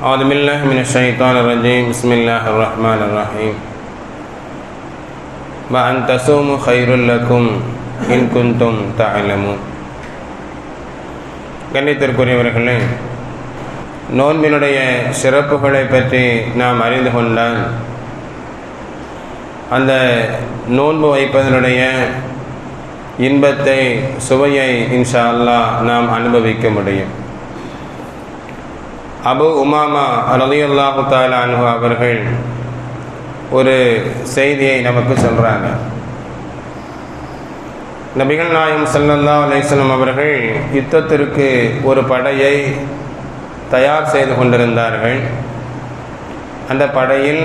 أعوذ بالله من الشيطان الرجيم بسم الله الرحمن الرحيم وأن تصوموا خير لكم إن كنتم تعلمون கண்ணியத்திற்குரியவர்களே நோன்பினுடைய சிறப்புகளை பற்றி நாம் அறிந்து கொண்டால் அந்த நோன்பு வைப்பதனுடைய இன்பத்தை சுவையை இன்ஷா அல்லாஹ் நாம் அனுபவிக்க முடியும் அபு உமாமா ரலியல்லாஹு தாலா அன்ஹு அவர்கள் ஒரு செய்தியை நமக்கு சொல்கிறாங்க நபிகள் நாயம் சல்லல்லா அலிஸ்லம் அவர்கள் யுத்தத்திற்கு ஒரு படையை தயார் செய்து கொண்டிருந்தார்கள். அந்த படையில்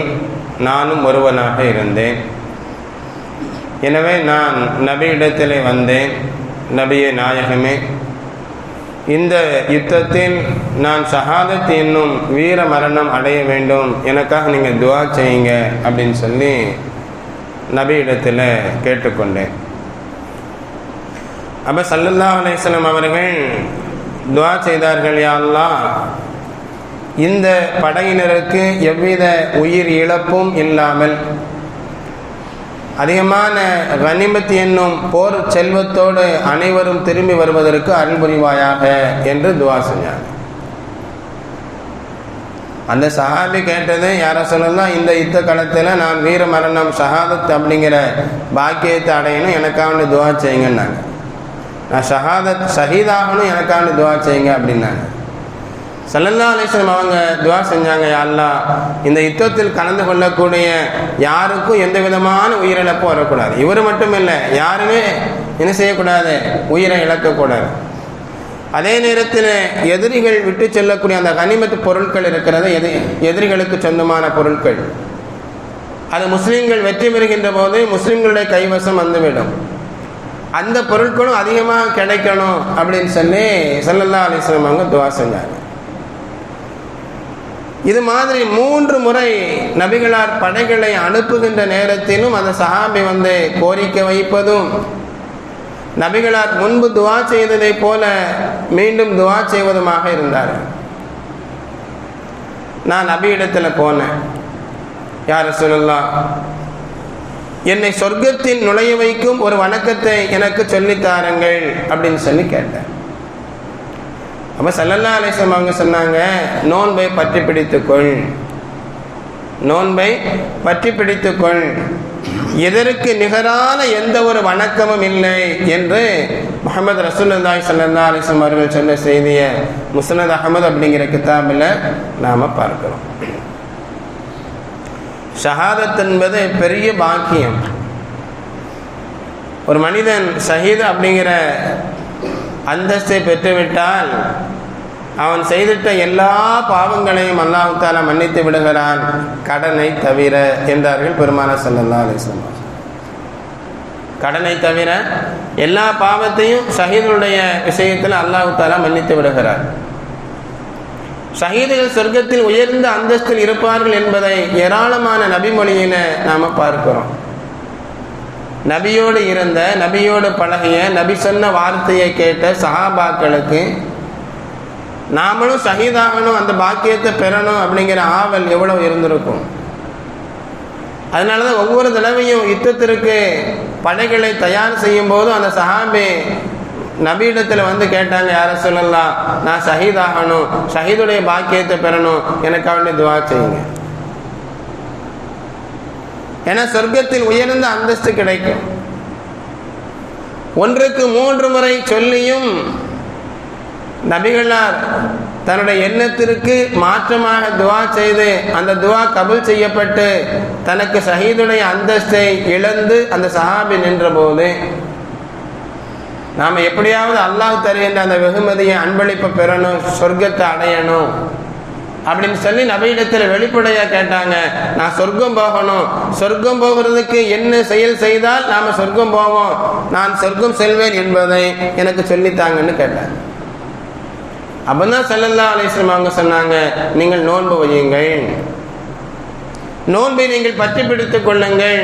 நானும் ஒருவனாக இருந்தேன். எனவே நான் நபியிடத்திலே வந்தேன். நபியே நாயகமே. இந்த யுத்தத்தில் நான் ஷஹாதத் என்னும் வீர மரணம் அடைய வேண்டும். எனக்காக நீங்கள் துவா செய்யுங்க அப்படின்னு சொல்லி நபியிடத்தில் கேட்டுக்கொண்டேன். அப்போ சல்லல்லா அலேஸ்லம் அவர்கள் துவா செய்தார்கள் யா இந்த படையினருக்கு எவ்வித உயிர் இழப்பும் இல்லாமல் அதிகமான கனிமத் என்னும் போர் செல்வத்தோடு அனைவரும் திரும்பி வருவதற்கு அருள் புரிவாயாக என்று துவா செஞ்சாங்க. அந்த சஹாபி கேட்டது யாரை சொல்லலாம் இந்த யுத்த காலத்தில் நான் வீர மரணம் ஷஹாதத் அப்படிங்கிற பாக்கியத்தை அடையணும் எனக்காக துவா செய்யுங்கன்னாங்க. நான் ஷஹாதத் ஷஹீதாகணும் எனக்காக துவா செய்யுங்க அப்படின்னாங்க. சல்லல்லா அலிஸ்லம் அவங்க துவா செஞ்சாங்க அல்லா இந்த யுத்தத்தில் கலந்து கொள்ளக்கூடிய யாருக்கும் எந்த விதமான உயிரிழப்பும் வரக்கூடாது. இவர் மட்டும் இல்லை யாருமே என்ன செய்யக்கூடாது? உயிரை இழக்கக்கூடாது. அதே நேரத்தில் எதிரிகள் விட்டு செல்லக்கூடிய அந்த கனிமத்து பொருட்கள் இருக்கிறது எது எதிரிகளுக்கு சொந்தமான பொருட்கள். அது முஸ்லீம்கள் வெற்றி பெறுகின்ற போது முஸ்லீம்களுடைய கைவசம் வந்துவிடும். அந்த பொருட்களும் அதிகமாக கிடைக்கணும் அப்படின்னு சொல்லி சல்லல்லா அலிஸ்லாம் அவங்க துவா செஞ்சாங்க. இது மாதிரி மூன்று முறை நபிகளார் படைகளை அனுப்புகின்ற நேரத்திலும் அந்த சஹாபி வந்து கோரிக்கை வைப்பதும் நபிகளார் முன்பு துவா செய்ததை போல மீண்டும் துவா செய்வதுமாக இருந்தார். நான் நபியிடத்தில் போனேன். யார் சொல்லலாம் என்னை சொர்க்கத்தில் நுழைய வைக்கும் ஒரு வணக்கத்தை எனக்கு சொல்லித்தாருங்கள் அப்படின்னு சொல்லி கேட்டேன். அப்போ சல்லல்லா அலிஸ்லாம் அவங்க சொன்னாங்க நோன்பை பற்றி பிடித்துக்கொள். நோன்பை பற்றி பிடித்துக்கொள். எதற்கு நிகரான எந்த ஒரு வணக்கமும் இல்லை என்று முகமது ரசூல்லாய் சல்லா அலிஸ்லாம் அவர்கள் சொன்ன செய்தியை முசனத் அகமது அப்படிங்கிற கிதாபில் நாம் பார்க்கிறோம். ஷஹாதத் என்பது பெரிய பாக்கியம். ஒரு மனிதன் ஷஹீத் அப்படிங்கிற அந்தஸ்தை பெற்றுவிட்டால் அவன் செய்திட்ட எல்லா பாவங்களையும் அல்லாஹு மன்னித்து விடுகிறான். கடனை தவிர என்றார்கள் பெருமான சல்லல்லா அலிஸ்லாம் கடனை தவிர எல்லா பாவத்தையும் ஷஹீதுடைய விஷயத்தில் அல்லாஹு தாலா மன்னித்து விடுகிறார். ஷஹீதுகள் சொர்க்கத்தில் உயர்ந்த அந்தஸ்தில் இருப்பார்கள் என்பதை ஏராளமான நபிமொழியின நாம் பார்க்கிறோம். நபியோடு இருந்த நபியோடு பழகிய நபி சொன்ன வார்த்தையை கேட்ட சஹாபாக்களுக்கு நாமளும் சகிதாகணும் அந்த பாக்கியத்தை பெறணும் அப்படிங்கிற ஆவல் எவ்வளவு இருந்திருக்கும். அதனால தான் ஒவ்வொரு தடவையும் யுத்தத்திற்கு படைகளை தயார் செய்யும் போதும் அந்த சஹாபி நபியிடத்தில் வந்து கேட்டாங்க யார சொல்லலாம் நான் ஷஹீதாகணும் ஷஹீதுடைய பாக்கியத்தை பெறணும் எனக்காக துவா செய்யுங்க. ஏன்னா சொர்க்கத்தில் உயர்ந்த அந்தஸ்து கிடைக்கும். ஒன்றுக்கு மூன்று முறை சொல்லியும் நபிகளார் தன்னுடைய எண்ணத்திற்கு மாற்றமாக துவா செய்து அந்த துவா கபுல் செய்யப்பட்டு தனக்கு ஷஹீதுடைய அந்தஸ்தை இழந்து அந்த சஹாபி நின்ற போது நாம் எப்படியாவது அல்லாஹ் தருகின்ற அந்த வெகுமதியை அன்பளிப்பை பெறணும் சொர்க்கத்தை அடையணும். அப்படின்னு சொல்லி நபையிடத்தில் வெளிப்படையாக கேட்டாங்க. நான் சொர்க்கம் போகணும். சொர்க்கம் போகிறதுக்கு என்ன செயல் செய்தால் நாம சொர்க்கம் போவோம். நான் சொர்க்கம் செல்வேன் என்பதை எனக்கு சொல்லித்தாங்கன்னு கேட்டாங்க. அப்பதான் செல்லல்லா அலிஸ்லாம் அவங்க சொன்னாங்க நீங்கள் நோன்பு வையுங்கள். நோன்பை நீங்கள் பற்றி பிடித்துக் கொள்ளுங்கள்.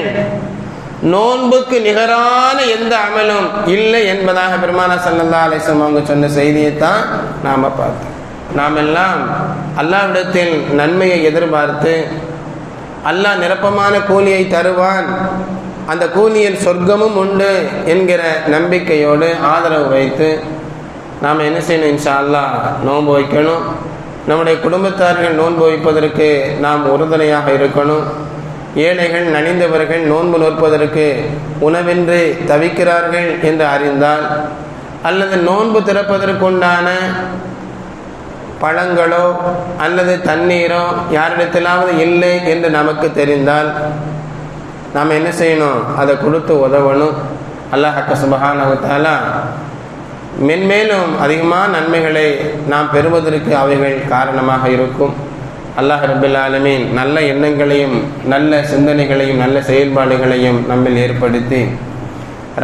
நோன்புக்கு நிகரான எந்த அமலும் இல்லை என்பதாக பெருமானா சல்லல்லா அலிஸ்லாம் அவங்க சொன்ன செய்தியை தான் நாம பார்த்தோம். நாம் எல்லாம் அல்லாவிடத்தில் நன்மையை எதிர்பார்த்து அல்லாஹ் நிரப்பமான கூலியை தருவான். அந்த கூலியில் சொர்க்கமும் உண்டு என்கிற நம்பிக்கையோடு ஆதரவு வைத்து நாம் என்ன செய்யணும் இன்ஷா அல்லாஹ் நோன்பு வைக்கணும். நம்முடைய குடும்பத்தார்கள் நோன்பு வைப்பதற்கு நாம் உறுதுணையாக இருக்கணும். ஏழைகள் நனிந்தவர்கள் நோன்பு நோற்பதற்கு உணவின்றி தவிக்கிறார்கள் என்று அறிந்தால் அல்லது நோன்பு திறப்பதற்குண்டான பழங்களோ அல்லது தண்ணீரோ யாரிடத்திலாவது இல்லை என்று நமக்கு தெரிந்தால் நாம் என்ன செய்யணும்? அதை கொடுத்து உதவணும். அல்லாஹக்க சுபகானவத்தாலா மென்மேலும் அதிகமான நன்மைகளை நாம் பெறுவதற்கு அவைகள் காரணமாக இருக்கும். அல்லாஹ் ரபுல் ஆலமீன் நல்ல எண்ணங்களையும் நல்ல சிந்தனைகளையும் நல்ல செயல்பாடுகளையும் நம்மில் ஏற்படுத்தி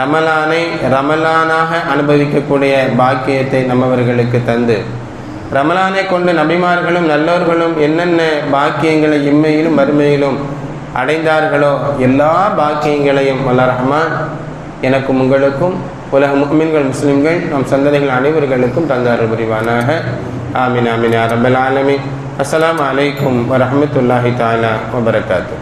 ரமலானை ரமலானாக அனுபவிக்கக்கூடிய பாக்கியத்தை நம்மவர்களுக்கு தந்து ரமலானை கொண்டு நபிமார்களும் நல்லவர்களும் என்னென்ன பாக்கியங்களை இம்மையிலும் மறுமையிலும் அடைந்தார்களோ எல்லா பாக்கியங்களையும் வல்ல ரஹ்மான் எனக்கும் உங்களுக்கும் உலக முக்மீன்கள் முஸ்லிம்கள் நம் சந்ததிகள் அனைவர்களுக்கும் தந்தார்கள் புரிவானாக. ஆமீன் ஆமின் அரபல் ஆலமி அஸ்லாம் அலைக்கும் வரமத்துல்லாஹி தாலா வபரகாத்து